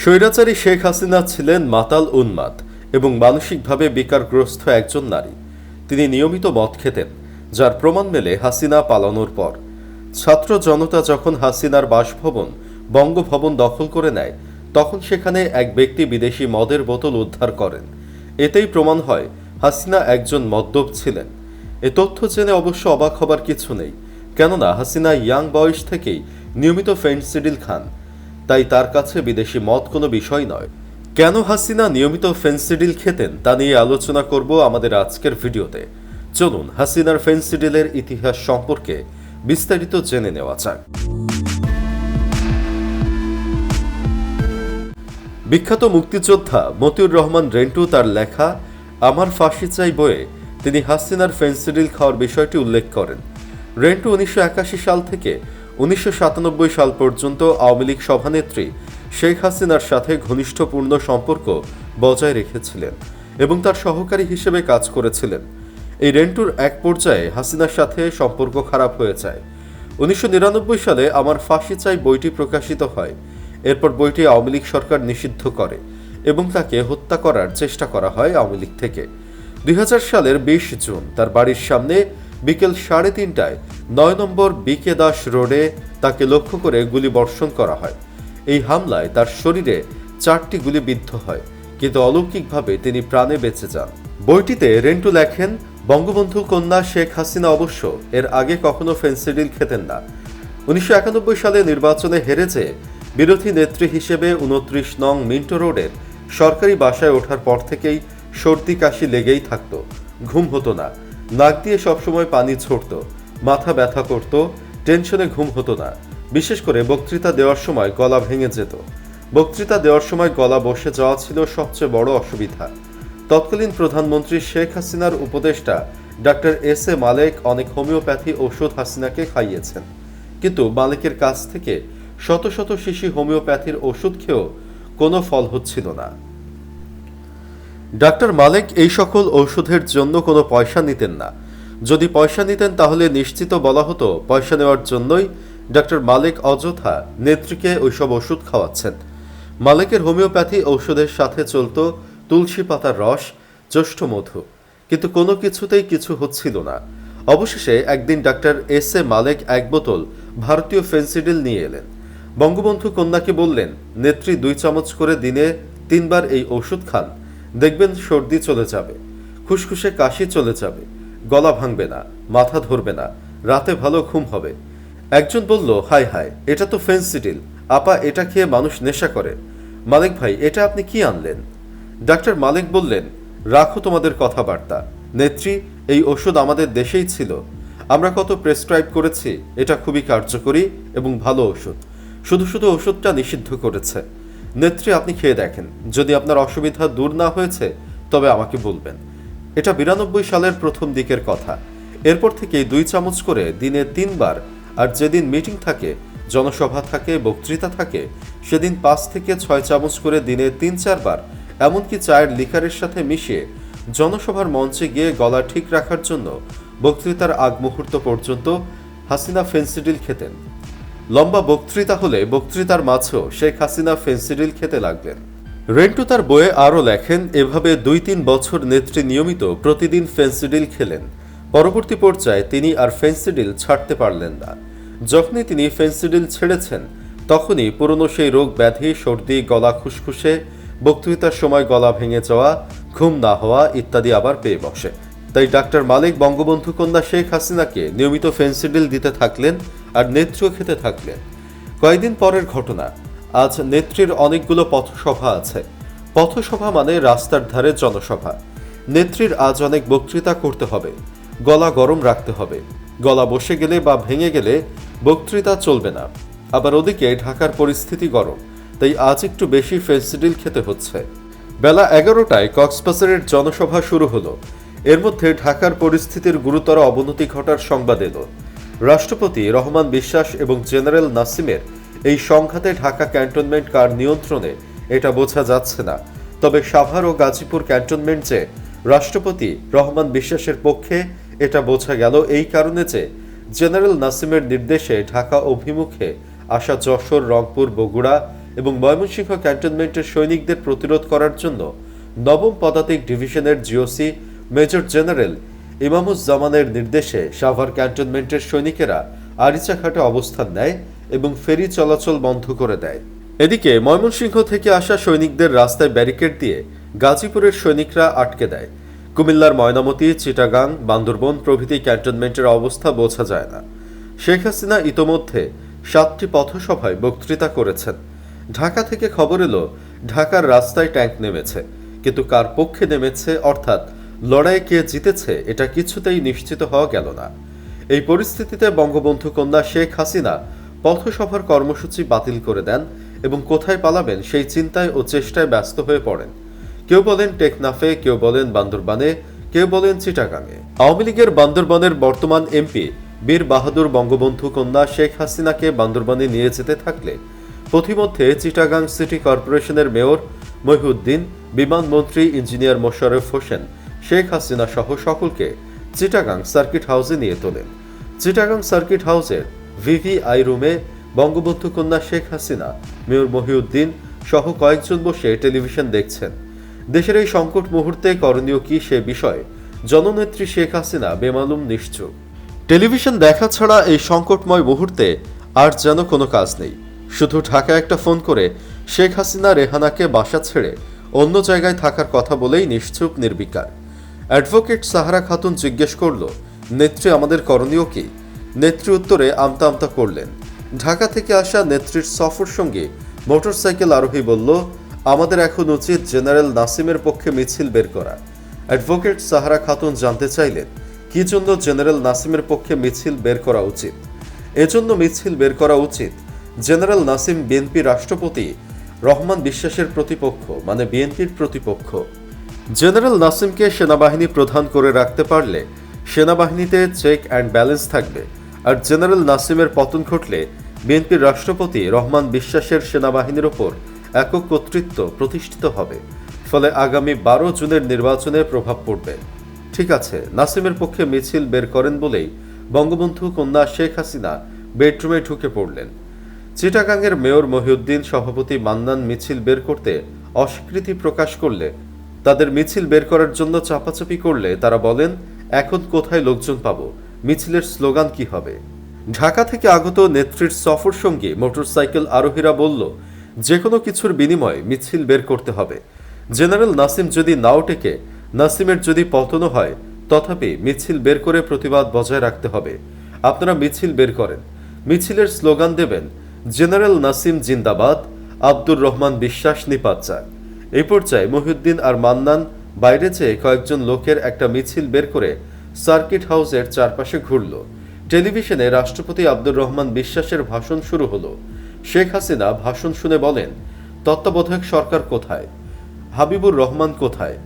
স্বৈরাচারী শেখ হাসিনা ছিলেন মাতাল উন্মাদ এবং মানসিকভাবে বিকারগ্রস্ত একজন নারী। তিনি নিয়মিত মদ খেতেন, যার প্রমাণ মেলে হাসিনা পালানোর পর। ছাত্র জনতা যখন হাসিনার বাসভবন, বঙ্গভবন দখল করে নেয়, তখন সেখানে এক ব্যক্তি বিদেশি মদের বোতল উদ্ধার করেন। এতেই প্রমাণ হয়, হাসিনা একজন মদ্যপ ছিলেন। এ তথ্য জেনে অবশ্য অবাক হবার কিছু নেই, কেননা হাসিনা ইয়াং বয়স থেকেই নিয়মিত ফেন্সিডিল খান। তাই তার কাছে বিদেশি মত কোনো বিষয় নয়। কেন হাসিনা নিয়মিত ফেন্সিডিল খেতেন তা নিয়ে আলোচনা করব আমাদের আজকের ভিডিওতে। চলুন হাসিনার ফেন্সিডিলের ইতিহাস সম্পর্কে বিস্তারিত জেনে নেওয়া যাক। বিখ্যাত মুক্তিযোদ্ধা মতিউর রহমান রেন্টু তার লেখা, আমার ফাঁসি চাই বইয়ে তিনি হাসিনার ফেন্সিডিল খাওয়ার বিষয়টি উল্লেখ করেন। রেন্টু উনিশশো একাশি সাল থেকে উনিশশো সাতানব্বই সাল পর্যন্ত আওয়ামী লীগ সভানেত্রী শেখ হাসিনার সাথে ঘনিষ্ঠপূর্ণ সম্পর্ক বজায় রেখেছিলেন এবং তার সহকারী হিসেবে কাজ করেছিলেন। এই রেন্টুর এক পর্যায়ে হাসিনার সাথে সম্পর্ক খারাপ হয়ে যায়। উনিশশো নিরানব্বই সালে আমার ফাঁসি চাই বইটি প্রকাশিত হয়। এরপর বইটি আওয়ামী লীগ সরকার নিষিদ্ধ করে এবং তাকে হত্যা করার চেষ্টা করা হয় আওয়ামী লীগ থেকে। দুই হাজার সালের বিশ জুন তার বাড়ির সামনে বিকেল সাড়ে তিনটায় নয় নম্বর বিকে দাস রোডে তাকে লক্ষ্য করে গুলি বর্ষণ করা হয়। এই হামলায় তার শরীরে চারটি গুলি বিদ্ধ হয়, কিন্তু অলৌকিকভাবে তিনি প্রাণে বেঁচে যান। বইটিতে রেন্টু লেখেন, বঙ্গবন্ধু কন্যা শেখ হাসিনা অবশ্য এর আগে কখনো ফেন্সিডিল খেতেন না। উনিশশো একানব্বই সালে নির্বাচনে হেরে বিরোধী নেত্রী হিসেবে উনত্রিশ নং মিন্টো রোডের সরকারি বাসায় ওঠার পর থেকেই সর্দি কাশি লেগেই থাকতো। ঘুম হতো না। নাক দিয়ে সবসময় পানি ছড়ত, মাথা ব্যথা করত, টেনশনে ঘুম হতো না। বিশেষ করে বক্তৃতা দেওয়ার সময় গলা ভেঙে যেত। বক্তৃতা দেওয়ার সময় গলা বসে যাওয়া ছিল সবচেয়ে বড় অসুবিধা। তৎকালীন প্রধানমন্ত্রী শেখ হাসিনার উপদেষ্টা ডাক্তার এস এ মালেক অনেক হোমিওপ্যাথি ওষুধ হাসিনাকে খাইয়েছেন। কিন্তু মালিকের কাছ থেকে শত শত শিশি হোমিওপ্যাথির ওষুধ খেয়েও কোনো ফল হচ্ছিল না। ডাক্তার মালেক এই সকল ঔষধের জন্য কোনো পয়সা নিতেন না। যদি পয়সা নিতেন তাহলে নিশ্চিত বলা হতো, পয়সা নেওয়ার জন্যই ডাক্তার মালেক অযথা নেত্রীকে ওইসব ওষুধ খাওয়াচ্ছেন। মালেকের হোমিওপ্যাথি ঔষধের সাথে চলত তুলসী পাতার রস, জ্যৈষ্ঠ মধু। কিন্তু কোনো কিছুতেই কিছু হচ্ছিল না। অবশেষে একদিন ডাক্তার এস এ মালেক এক বোতল ভারতীয় ফেন্সিডিল নিয়ে এলেন। বঙ্গবন্ধু কন্যাকে বললেন, নেত্রী দুই চামচ করে দিনে তিনবার এই ওষুধ খান। দেখবেন সর্দি চলে যাবে, খুসখুসে কাশি চলে যাবে, গলা ভাঙবে না, মাথা ধরবে না, রাতে ভালো ঘুম হবে। একজন বলল হাই হাই এটা তো ফেন্সিডিল, আপা এটা খেয়ে মানুষ নেশা করে। মালিক ভাই, এটা আপনি কি আনলেন? ডাক্তার মালিক বললেন, রাখো তোমাদের কথাবার্তা। নেত্রী, এই ওষুধ আমাদের দেশেই ছিল। আমরা কত প্রেসক্রাইব করেছি, এটা খুবই কার্যকরী এবং ভালো ওষুধ। শুধু শুধু ওষুধটা নিষিদ্ধ করেছে। নেত্রী, আপনি খেয়ে দেখেন। যদি আপনার অসুবিধা দূর না হয়েছে, তবে আমাকে বলবেন। এটা বিরানব্বই সালের প্রথম দিকের কথা। এরপর থেকে দুই চামচ করে দিনে তিনবার, আর যেদিন মিটিং থাকে, জনসভা থাকে, বক্তৃতা থাকে, সেদিন পাঁচ থেকে ছয় চামচ করে দিনে তিন চারবার, এমনকি চায়ের লিকারের সাথে মিশিয়ে জনসভার মঞ্চে গিয়ে গলা ঠিক রাখার জন্য বক্তৃতার আগ মুহূর্ত পর্যন্ত হাসিনা ফেন্সিডিল খেতেন। লম্বা বক্তৃতা হলে বক্তৃতার মাঝেও শেখ হাসিনা ফেন্সিডিল খেতে লাগলেন। রেন্টু তার বইয়ে আরও লেখেন, এভাবে দুই তিন বছর নেত্রী নিয়মিত প্রতিদিন ফেন্সিডিল খেলেন। পরবর্তী পর্যায়ে তিনি আর ফেন্সিডিল ছাড়তে পারলেন না। যখনই তিনি ফেন্সিডিল ছেড়েছেন, তখনই পুরনো সেই রোগ ব্যাধি, সর্দি, গলা খুসখুসে, বক্তৃতার সময় গলা ভেঙে যাওয়া, ঘুম না হওয়া ইত্যাদি আবার পেয়ে বসে। তাই ডাক্তার মালিক বঙ্গবন্ধু কন্যা শেখ হাসিনাকে নিয়মিত ফেন্সিডিল দিতে থাকলেন আর নেত্রীও খেতে থাকলেন কয়েকদিন পরের ঘটনা, আজ নেত্রীর অনেকগুলো পথসভা আছে। পথসভা মানে রাস্তার ধারে জনসভা। নেত্রীর আজ অনেক বক্তৃতা করতে হবে, গলা গরম রাখতে হবে। গলা বসে গেলে বা ভেঙে গেলে বক্তৃতা চলবে না। আবার ওদিকে ঢাকার পরিস্থিতি গরম, তাই আজ একটু বেশি ফেন্সিডিল খেতে হচ্ছে। বেলা এগারোটায় কক্সবাজারের জনসভা শুরু হলো। এর মধ্যে ঢাকার পরিস্থিতির গুরুতর অবনতি ঘটার সংবাদ এলো। রাষ্ট্রপতি রহমান বিশ্বাস এবং জেনারেল নাসিমের এই সংঘাতে ঢাকা ক্যান্টনমেন্ট কার নিয়ন্ত্রণে এটা বোঝা যাচ্ছে না। তবে সাভার ও গাজীপুর ক্যান্টনমেন্ট যে রাষ্ট্রপতি রহমান বিশ্বাসের পক্ষে এটা বোঝা গেল এই কারণে যে জেনারেল নাসিমের নির্দেশে ঢাকা অভিমুখে আসা যশোর, রংপুর, বগুড়া এবং ময়মনসিংহ ক্যান্টনমেন্টের সৈনিকদের প্রতিরোধ করার জন্য নবম পদাতিক ডিভিশনের জিওসি মেজর জেনারেল ইমামুজ্জামানের নির্দেশে সাভার ক্যান্টনমেন্টের সৈনিকেরা আরিচাঘাটে অবস্থান নেয় এবং ফেরি চলাচল বন্ধ করে দেয়। এদিকে ময়মনসিংহ থেকে আসা সৈনিকদের রাস্তায় ব্যারিকেড দিয়ে গাজীপুরের সৈনিকরা আটকে দেয়। কুমিল্লার ময়নামতি, চিটাগাং, বান্দরবন প্রভৃতি ক্যান্টনমেন্টের অবস্থা বোঝা যায় না। শেখ হাসিনা ইতোমধ্যে সাতটি পথসভায় বক্তৃতা করেছেন। ঢাকা থেকে খবর এলো, ঢাকার রাস্তায় ট্যাঙ্ক নেমেছে, কিন্তু কার পক্ষে নেমেছে, অর্থাৎ লড়াইয়ে কে জিতেছে এটা কিছুতেই নিশ্চিত হওয়া গেল না। এই পরিস্থিতিতে বঙ্গবন্ধু কন্যা শেখ হাসিনা পথসভার কর্মসূচি বাতিল করে দেন এবং কোথায় পালাবেন সেই চিন্তায় ও চেষ্টায় ব্যস্ত হয়ে পড়েন। কেউ বলেন টেকনাফে, কেউ বলেন বান্দরবানে, কেউ বলেন চিটাগাঙে। আওয়ামী লীগের বান্দরবানের বর্তমান এমপি বীর বাহাদুর বঙ্গবন্ধু কন্যা শেখ হাসিনাকে বান্দরবানে নিয়ে যেতে থাকলে পথিমধ্যে চিটাগাং সিটি কর্পোরেশনের মেয়র মহিউদ্দিন, বিমানমন্ত্রী ইঞ্জিনিয়ার মোশাররফ হোসেন শেখ হাসিনা সহ সকলকে চিটাগাং সার্কিট হাউসে নিয়ে তোলেন। চিটাগাং সার্কিট হাউসের ভিভিআই রুমে বঙ্গবন্ধু কন্যা শেখ হাসিনা, মেয়র মহিউদ্দিন সহ কয়েকজন বসে টেলিভিশন দেখছেন। দেশের এই সংকট মুহূর্তে করণীয় কি সে বিষয়ে জননেত্রী শেখ হাসিনা বেমালুম নিশ্চুপ। টেলিভিশন দেখা ছাড়া এই সংকটময় মুহূর্তে আর যেন কোনো কাজ নেই। শুধু ঢাকা একটা ফোন করে শেখ হাসিনা রেহানাকে বাসা ছেড়ে অন্য জায়গায় থাকার কথা বলেই নিশ্চুপ নির্বিকার। অ্যাডভোকেট সাহারা খাতুন জিজ্ঞেস করল, নেত্রী আমাদের করণীয় কি? নেত্রী উত্তরে আমতা আমতা করলেন, ঢাকা থেকে আসা নেত্রীর সফর সঙ্গে মোটরসাইকেল আরোহী বলল, আমাদের এখন উচিত জেনারেল নাসিমের পক্ষে মিছিল বের করা। অ্যাডভোকেট সাহারা খাতুন জানতে চাইলেন, কি জন্য জেনারেল নাসিমের পক্ষে মিছিল বের করা উচিত? এজন্য মিছিল বের করা উচিত জেনারেল নাসিম বিএনপি রাষ্ট্রপতি রহমান বিশ্বাসের প্রতিপক্ষ মানে বিএনপির প্রতিপক্ষ। জেনারেল নাসিমকে সেনাবাহিনী প্রধান করে রাখতে পারলে সেনাবাহিনীতে চেক অ্যান্ড ব্যালেন্স থাকবে। আর জেনারেল নাসিমের পতন ঘটলে বিএনপির রাষ্ট্রপতি রহমান বিশ্বাসের সেনাবাহিনীর ওপর একক কর্তৃত্ব প্রতিষ্ঠিত হবে। ফলে আগামী বারো জুনের নির্বাচনে প্রভাব পড়বে। ঠিক আছে, নাসিমের পক্ষে মিছিল বের করেন বলেই বঙ্গবন্ধু কন্যা শেখ হাসিনা বেডরুমে ঢুকে পড়লেন। চিটাগাংয়ের মেয়র মহিউদ্দিন সভাপতি মান্নান মিছিল বের করতে অস্বীকৃতি প্রকাশ করলে তাদের মিছিল বের করার জন্য চাপাচাপি করলে তারা বলেন, এখন কোথায় লোকজন পাবো? মিছিলের স্লোগান কি হবে? ঢাকা থেকে আগত নেত্রীর সফর সঙ্গী মোটরসাইকেল আরোহীরা বলল যে কোনো কিছুর বিনিময়ে মিছিল বের করতে হবে। জেনারেল নাসিম যদি নাও টেকে, নাসিমের যদি পতনও হয়, তথাপি মিছিল বের করে প্রতিবাদ বজায় রাখতে হবে। আপনারা মিছিল বের করেন। মিছিলের স্লোগান দেবেন, জেনারেল নাসিম জিন্দাবাদ, আব্দুর রহমান বিশ্বাস নিপাত এই পর্যায়ে মহিউদ্দিন আর মান্নান বাইরে চেয়ে কয়েকজন লোকের একটা মিছিল বের করে সার্কিট হাউসের চারপাশে ঘুরল। টেলিভিশনে রাষ্ট্রপতি আব্দুর রহমান বিশ্বাসের ভাষণ শুরু হলো। শেখ হাসিনা ভাষণ শুনে বলেন, তত্ত্বাবধায়ক সরকার কোথায়? হাবিবুর রহমান কোথায়?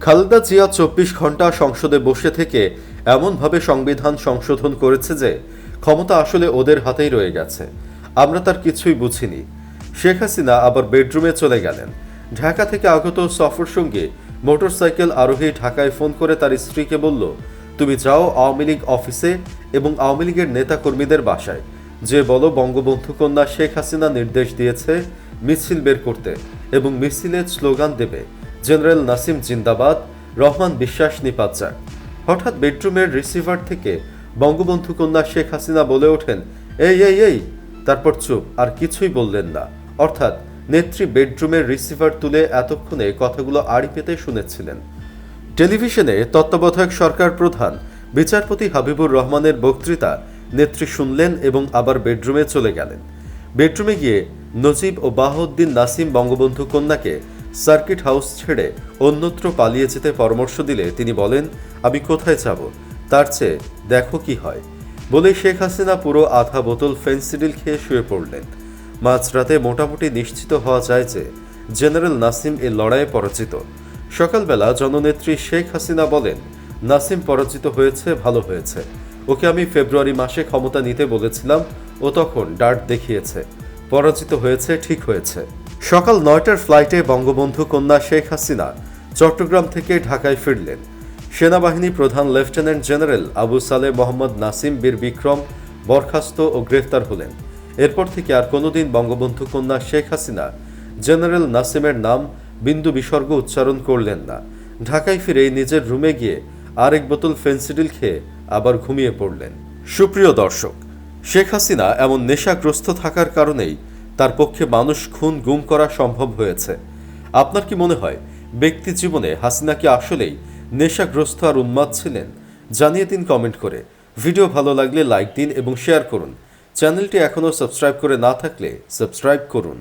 খালেদা জিয়া চব্বিশ ঘণ্টা সংসদে বসে থেকে এমনভাবে সংবিধান সংশোধন করেছে যে, ক্ষমতা আসলে ওদের হাতেই রয়ে গেছে। আমরা তার কিছুই বুঝিনি। শেখ হাসিনা আবার বেডরুমে চলে গেলেন। ঢাকা থেকে আগত সফর সঙ্গে মোটরসাইকেল আরোহী ঢাকায় ফোন করে তার স্ত্রীকে বলল, তুমি যাও আওয়ামী লীগ অফিসে এবং আওয়ামী লীগের নেতাকর্মীদের বাসায়। যে বলো বঙ্গবন্ধু কন্যা শেখ হাসিনা নির্দেশ দিয়েছে মিছিল বের করতে এবং মিছিলের স্লোগান দেবে, জেনারেল নাসিম জিন্দাবাদ, রহমান বিশ্বাস নিপাত যাক হঠাৎ বেডরুমের রিসিভার থেকে বঙ্গবন্ধু কন্যা শেখ হাসিনা বলে ওঠেন, এই এই এই। তারপর চুপ, আর কিছুই বললেন না। অর্থাৎ নেত্রী বেডরুমের রিসিভার তুলে এতক্ষণে কথাগুলো আড়ি পেতে শুনেছিলেন। টেলিভিশনে তত্ত্বাবধায়ক সরকার প্রধান বিচারপতি হাবিবুর রহমানের বক্তৃতা নেত্রী শুনলেন এবং আবার বেডরুমে চলে গেলেন। বেডরুমে গিয়ে নজিব ও বাহউদ্দিন নাসিম বঙ্গবন্ধু কন্যাকে সার্কিট হাউস ছেড়ে অন্যত্র পালিয়ে যেতে পরামর্শ দিলে তিনি বলেন, আমি কোথায় যাব? তার চেয়ে দেখো কি হয়। বলে শেখ হাসিনা পুরো আধা বোতল ফেন্সিডিল খেয়ে শুয়ে পড়লেন। মাঝরাতে মোটামুটি নিশ্চিত হওয়া যায় যে জেনারেল নাসিম এ লড়াইয়ে পরাজিত। সকালবেলা জননেত্রী শেখ হাসিনা বলেন, নাসিম পরাজিত হয়েছে, ভালো হয়েছে। ওকে আমি ফেব্রুয়ারি মাসে ক্ষমতা নিতে বলেছিলাম, ও তখন ডার্ট দেখিয়েছে। পরাজিত হয়েছে, ঠিক হয়েছে। সকাল নয়টার ফ্লাইটে বঙ্গবন্ধু কন্যা শেখ হাসিনা চট্টগ্রাম থেকে ঢাকায় ফিরলেন। সেনাবাহিনী প্রধান লেফটেন্যান্ট জেনারেল আবু সালে মোহাম্মদ নাসিম বীর বিক্রম বরখাস্ত ও গ্রেফতার হলেন। এরপর থেকে আর কোনোদিন বঙ্গবন্ধু কন্যা শেখ হাসিনা, জেনারেল নাসিমের নাম বিন্দু বিসর্গ উচ্চারণ করলেন না। ঢাকায় ফিরেই নিজের রুমে গিয়ে আরেক বোতল ফেন্সিডিল খেয়ে আবার ঘুমিয়ে পড়লেন। সুপ্রিয় দর্শক, শেখ হাসিনা এমন নেশাগ্রস্ত থাকার কারণেই তার পক্ষে মানুষ খুন গুম করা সম্ভব হয়েছে। আপনার কি মনে হয়, ব্যক্তি জীবনে হাসিনা কি আসলেই নেশাগ্রস্ত আর উন্মাদ ছিলেন? জানিয়ে দিন কমেন্ট করে। ভিডিও ভালো লাগলে লাইক দিন এবং শেয়ার করুন। চ্যানেলটি এখনও সাবস্ক্রাইব করে না থাকলে সাবস্ক্রাইব করুন।